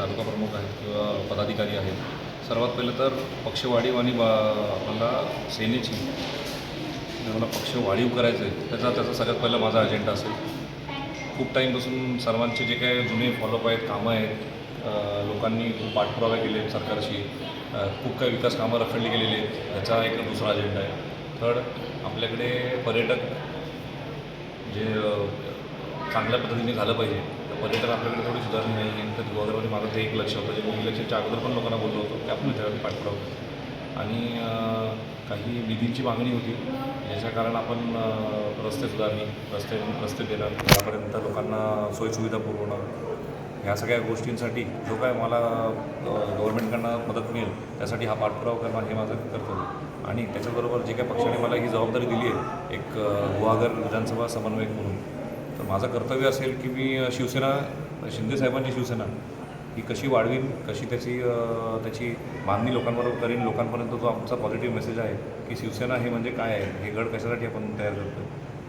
तालुका प्रमुख आहेत किंवा पदाधिकारी आहेत. सर्वात पहिलं तर पक्ष वाढीव आणि बा आपल्याला सेनेची जर मला पक्ष वाढीव करायचं आहे त्याचा त्याचा सगळ्यात पहिला माझा अजेंडा असेल. खूप टाईमपासून सर्वांचे जे काही जुने फॉलोअप आहेत कामं आहेत लोकांनी खूप पाठपुरावा केले आहेत सरकारशी खूप काही विकास कामं रखडली गेलेली आहेत त्याचा एक दुसरा अजेंडा आहे. थर्ड आपल्याकडे पर्यटक जे चांगल्या पद्धतीने झालं पाहिजे. तर पर्यटन आपल्याकडे थोडी सुधारणी नाही आहे तर गोदावरी माझं ते एक लक्ष होतं. जे मी इलेक्शनच्या अगोदर पण लोकांना बोललो होतो की आपण त्यासाठी पाठपुरावा आणि काही निधींची मागणी होती. ज्याच्या कारण आपण रस्ते सुधारणी रस्ते रस्ते देणं त्यापर्यंत लोकांना सोयीसुविधा पुरवणं. ह्या सगळ्या गोष्टींसाठी जो काय मला गव्हर्नमेंटकडनं मदत मिळेल त्यासाठी हा पाठपुरावा करणं हे माझं कर्तव्य आणि त्याच्याबरोबर जे काही पक्षाने मला ही जबाबदारी दिली आहे एक गुहागर विधानसभा समन्वयक म्हणून माझं कर्तव्य असेल की मी शिवसेना शिंदे साहेबांची शिवसेना ही कशी वाढवीन कशी त्याची त्याची बांधणी लोकांबरोबर करीन लोकांपर्यंत जो आमचा पॉझिटिव्ह मेसेज आहे की शिवसेना हे म्हणजे काय आहे हे गड कशासाठी आपण तयार करतो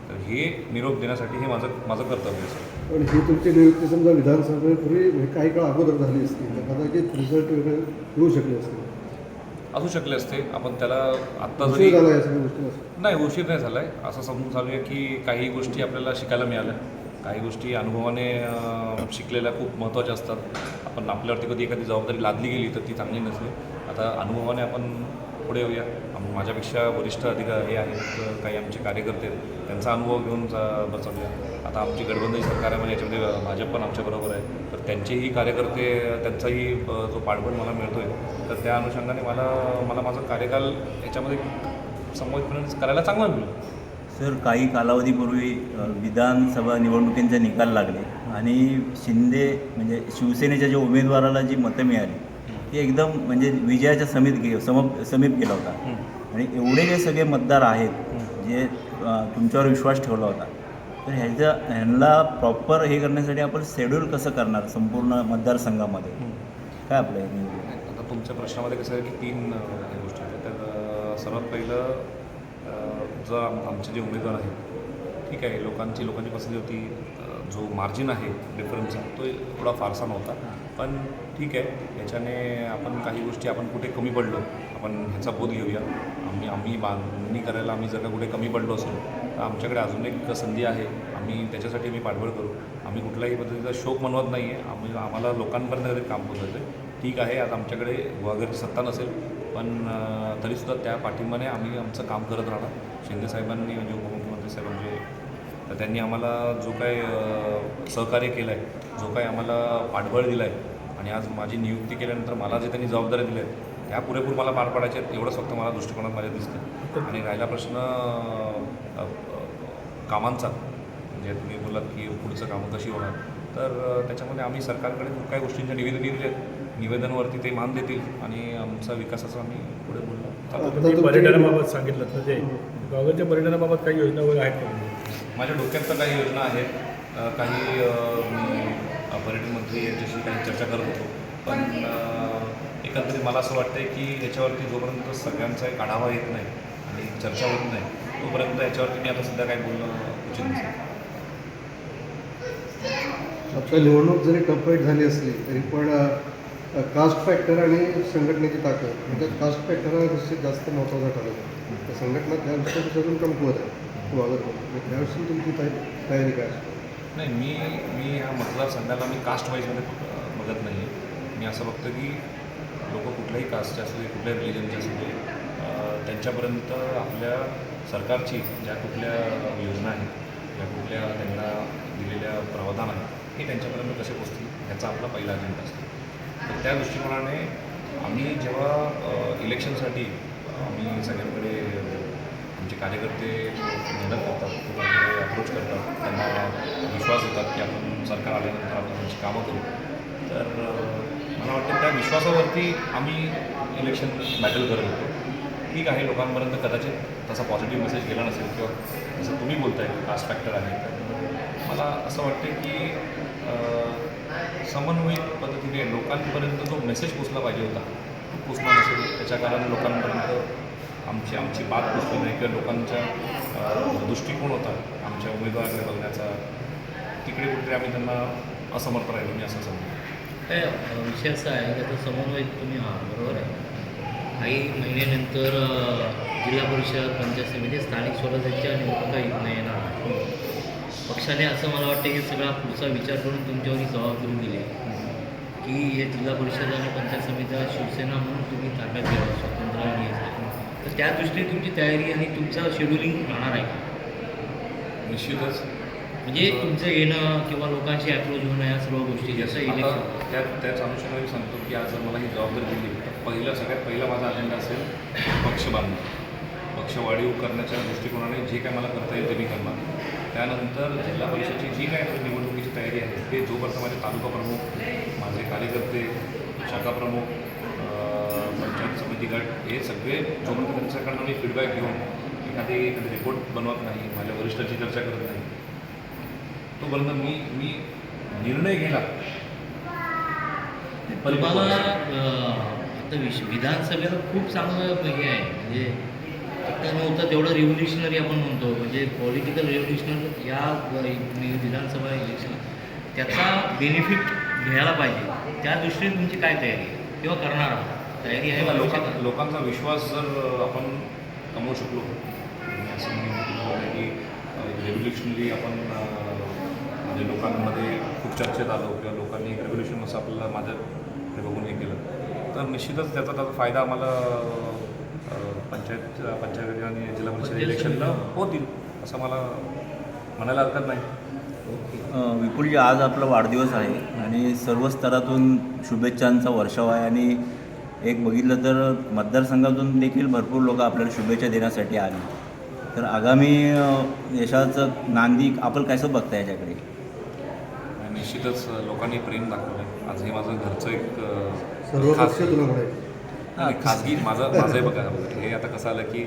तर हे निरोप देण्यासाठी हे माझं माझं कर्तव्य असेल. पण ही तुमची नियुक्ती समजा विधानसभेपूर्वी काही काळ अगोदर झाली असती तर कदाचित रिझल्ट वगैरे येऊ शकले असते असू शकले असते. आपण त्याला आत्ता जरी नाही उशीर नाही झाला आहे असं समजून चालू आहे की काही गोष्टी आपल्याला शिकायला मिळाल्या. काही गोष्टी अनुभवाने शिकलेल्या खूप महत्त्वाच्या असतात. आपण आपल्यावरती कधी एखादी जबाबदारी लादली गेली तर ती चांगली नसते. आता अनुभवाने आपण पुढे येऊया. माझ्यापेक्षा वरिष्ठ अधिकार हे आहेत काही आमचे कार्यकर्ते आहेत. त्यांचा अनुभव घेऊन बसवूया आता आमची गडबंदी सरकार आहे म्हणजे याच्यामध्ये भाजप पण आमच्याबरोबर आहे. तर त्यांचेही कार्यकर्ते त्यांचाही जो पाठबळ मला मिळतो आहे तर त्या अनुषंगाने मला मला माझा कार्यकाल याच्यामध्ये संबोधित करायला चांगला मिळेल. सर काही कालावधीपूर्वी विधानसभा निवडणुकींचे निकाल लागले आणि शिंदे म्हणजे शिवसेनेच्या ज्या उमेदवाराला जी मतं मिळाली ती एकदम म्हणजे विजयाच्या समीप गे सम समीप गेला होता. आणि एवढे जे सगळे मतदार आहेत जे तुमच्यावर विश्वास ठेवला होता तर ह्याच्या ह्यांना प्रॉपर हे करण्यासाठी आपण शेड्यूल कसं करणार संपूर्ण मतदारसंघामध्ये? काय आपलं हे? आता तुमच्या प्रश्नामध्ये कसं आहे की तीन गोष्टी आहेत तर सर्वात पहिलं जर आम आमचे जे उमेदवार आहेत ठीक आहे लोकांची लोकांची पसंती होती जो मार्जिन आहे डिफरन्स तो थोडा फारसा नव्हता. पण ठीक आहे याच्याने आपण काही गोष्टी आपण कुठे कमी पडलो आपण ह्याचा बोध घेऊया. आम्ही आम्ही बांधणी करायला आम्ही जर का कुठे कमी पडलो असेल तर आमच्याकडे अजून एक संधी आहे. आम्ही त्याच्यासाठी आम्ही पाठबळ करू. आम्ही कुठल्याही पद्धतीचा शोक मनवत नाही आहे आम्ही आम्हाला लोकांपर्यंत काम पोचायचं आहे ठीक आहे आज आमच्याकडे गुहागरची सत्ता नसेल पण तरीसुद्धा त्या पाठिंबाने आम्ही आमचं काम करत राहणार. शिंदे साहेबांनी म्हणजे उपमुख्यमंत्री साहेब म्हणजे, तर त्यांनी आम्हाला जो काय सहकार्य केलं आहे जो काय आम्हाला पाठबळ दिलं आहे आणि आज माझी नियुक्ती केल्यानंतर मला जे त्यांनी जबाबदाऱ्या दिल्या आहेत त्या पुरेपूर मला पार पाडायच्या आहेत एवढंच फक्त मला दृष्टिकोनात माझ्या दिसतं आणि राहिला प्रश्न कामांचा म्हणजे तुम्ही बोलात की पुढचं कामं कशी होणार? तर त्याच्यामध्ये आम्ही सरकारकडे खूप काही गोष्टींच्या निवेदन दिले आहेत. निवेदनावरती ते मान देतील आणि आमचा विकासाचा आम्ही पुढे बोललो. पर्यटनाबाबत सांगितलं ना ते गावाच्या पर्यटनाबाबत काही योजना वगैरे आहेत का? माझ्या डोक्यात तर काही योजना आहेत. काही मी पर्यटन मंत्री यांच्याशी काही चर्चा करत होतो. पण एकंदरीत मला असं वाटतं की याच्यावरती जोपर्यंत सगळ्यांचा एक आढावा येत नाही आणि चर्चा होत नाही तोपर्यंत याच्यावरती मी आता सध्या काही बोलणं उचित नसेल आता निवडणूक जरी टफाईट झाली असली तरी पण कास्ट फॅक्टर आणि संघटनेची ताकद म्हणजे कास्ट फॅक्टर हा निश्चित जास्त महत्त्वाचा ठरतो तर संघटना त्या दृष्टीकोनातून कमकुवत आहे. वागत त्याविषयी तुमची तयारी तयारी काय नाही मी मी ह्या मतदारसंघाला मी कास्ट वाईजमध्ये बघत नाही आहे मी असं बघतो की लोक कुठल्याही कास्टचे असू दे कुठल्याही रिलिजनचे असू दे त्यांच्यापर्यंत आपल्या सरकारची ज्या कुठल्या योजना आहेत ज्या कुठल्या त्यांना दिलेल्या प्रावधान आहेत हे त्यांच्यापर्यंत कसे पोचतील ह्याचा आपला पहिला अजेंडा असतो. त्या दृष्टिकोनाने आम्ही जेव्हा इलेक्शनसाठी आम्ही सगळ्यांकडे आमचे कार्यकर्ते मेहनत करतात लोकांकडे अप्रोच करतात त्यांना विश्वास देतात की आपण सरकार आल्यानंतर आपण त्यांची कामं करू. तर मला वाटतं त्या विश्वासावरती आम्ही इलेक्शन बॅटल करत होतो. ठीक आहे लोकांपर्यंत कदाचित तसा पॉझिटिव्ह मेसेज गेला नसेल किंवा जसं तुम्ही बोलताय कास्ट फॅक्टर आहे. मला असं वाटतं की समन्वयित पद्धतीने लोकांपर्यंत जो मेसेज पोचला पाहिजे होता तो पोचला नसेल. त्याच्या कारण लोकांपर्यंत आमची आमची बात पोचली नाही किंवा लोकांच्या दृष्टिकोन होता आमच्या उमेदवाराकडे बघण्याचा. तिकडे कुठे आम्ही त्यांना असमर्थ राहिलो मी असं समजतो. काय विषय असा आहे की आता समन्वयित तुम्ही आहात बरोबर आहे? काही महिन्यानंतर जिल्हा परिषद पंचायत समिती स्थानिक स्वराज्याच्या निवडणुका येत नाही येणार. पक्षाने असं मला वाटतं की सगळा पुढचा विचार करून तुमच्यावर ही जबाबदारी दिली. की हे जिल्हा परिषद आणि पंचायत समितीला शिवसेना म्हणून तुम्ही ताब्यात घ्यावं स्वातंत्र्य घ्यायचं तर त्या दृष्टीने तुमची तयारी आणि तुमचं शेड्युलिंग राहणार आहे निश्चितच. म्हणजे तुमचं येणं किंवा लोकांशी अप्रोच होणं या सर्व गोष्टी जसं इलेक्शन त्या त्याच अनुषंगाने सांगतो की आज जर मला ही जबाबदारी दिली. तर पहिलं सगळ्यात पहिला माझा अजेंडा असेल पक्ष बांधणं. पक्ष वाढीव करण्याच्या दृष्टिकोनाने जे काय मला करता येईल ते मी करणार. त्यानंतर जिल्हा परिषदची जी काय निवडणुकीची तयारी आहे ते जोपर्यंत माझे तालुका प्रमुख माझे कार्यकर्ते शाखा प्रमुख पंचायत समिती गट हे सगळे जोपर्यंत त्यांच्याकडनं मी फीडबॅक घेऊन एखादी एखादी रिपोर्ट बनवत नाही माझ्या वरिष्ठांची चर्चा करत नाही तोपर्यंत मी मी निर्णय घेला पण अं, आता विश विधानसभेला खूप चांगलं हे आहे म्हणजे नव्हतं. तेवढं रिव्होल्युशनरी आपण म्हणतो. म्हणजे पॉलिटिकल रिव्होल्युशनरी या विधानसभा इलेक्शन त्याचा बेनिफिट घ्यायला पाहिजे. त्या दृष्टीने तुमची काय तयारी आहे? किंवा करणार आहात? तयारी आहे लोकां लोकांना लोकांचा विश्वास जर आपण कमवू शकलो असं मी रेव्होल्युशनरी आपण म्हणजे लोकांमध्ये खूप चर्चेत आलो किंवा लोकांनी रेव्होल्युशन असं आपल्याला माझ्याकडे बघून हे केलं तर निश्चितच त्याचा त्याचा फायदा आम्हाला पंचायत पंचायत आणि जिल्हा परिषद इलेक्शनला होतील असं मला म्हणायला हरकत नाही. विपुलजी आज आपला वाढदिवस आहे आणि सर्व स्तरातून शुभेच्छांचा वर्षाव आहे आणि एक बघितलं तर मतदारसंघातून देखील भरपूर लोक आपल्याला शुभेच्छा देण्यासाठी आली. तर आगामी यशाचं नांदी आपण कसं बघता याच्याकडे? निश्चितच लोकांनी प्रेम दाखवलं आज हे माझं घरचं एक सर्व आणि खाजगी माझं माझंही बघा हे आता कसं आलं की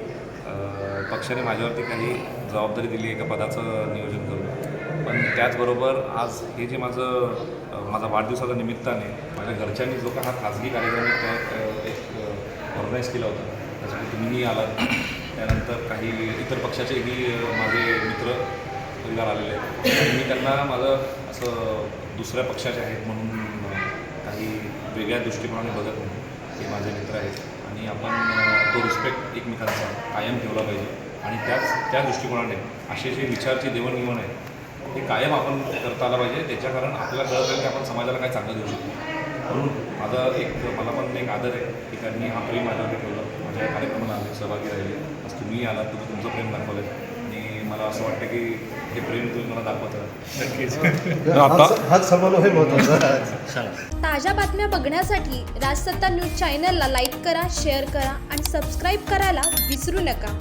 पक्षाने माझ्यावरती काही जबाबदारी दिली एका पदाचं नियोजन करून. पण त्याचबरोबर आज हे जे माझं माझा वाढदिवसाच्या निमित्ताने माझ्या घरच्यांनी जो का हा खाजगी कार्यक्रम एक ऑर्गनाईज केला होता त्यासाठी तुम्हीही आलात. त्यानंतर काही इतर पक्षाचेही माझे मित्र परिवार आलेले आहेत. मी त्यांना माझं असं दुसऱ्या पक्षाचे आहेत म्हणून काही वेगळ्या दृष्टिकोनाने बघत नाही. हे माझे मित्र आहेत. आणि आपण तो रिस्पेक्ट एकमेकांचा कायम ठेवला पाहिजे. आणि त्याच त्या दृष्टिकोनाने असे जे विचारची देवणघेवण आहे ते कायम आपण करता आलं पाहिजे. त्याच्या कारण आपल्याला कळत आहे की आपण समाजाला काय चांगलं देऊ शकतो. म्हणून माझा एक मला पण एक आदर आहे की त्यांनी हा प्रेम माझ्यावरती ठेवलं. माझ्या कार्यक्रमाला आले सहभागी राहिले. आज तुम्ही आलात तुम्ही तुमचं प्रेम दाखवलं आहे मला असं वाटतं की हे प्रेम तुम्ही मला दाखवत. ताज्या बातम्या बघण्यासाठी राजसत्ता न्यूज चॅनलला लाईक करा शेअर करा आणि सबस्क्राईब करायला विसरू नका.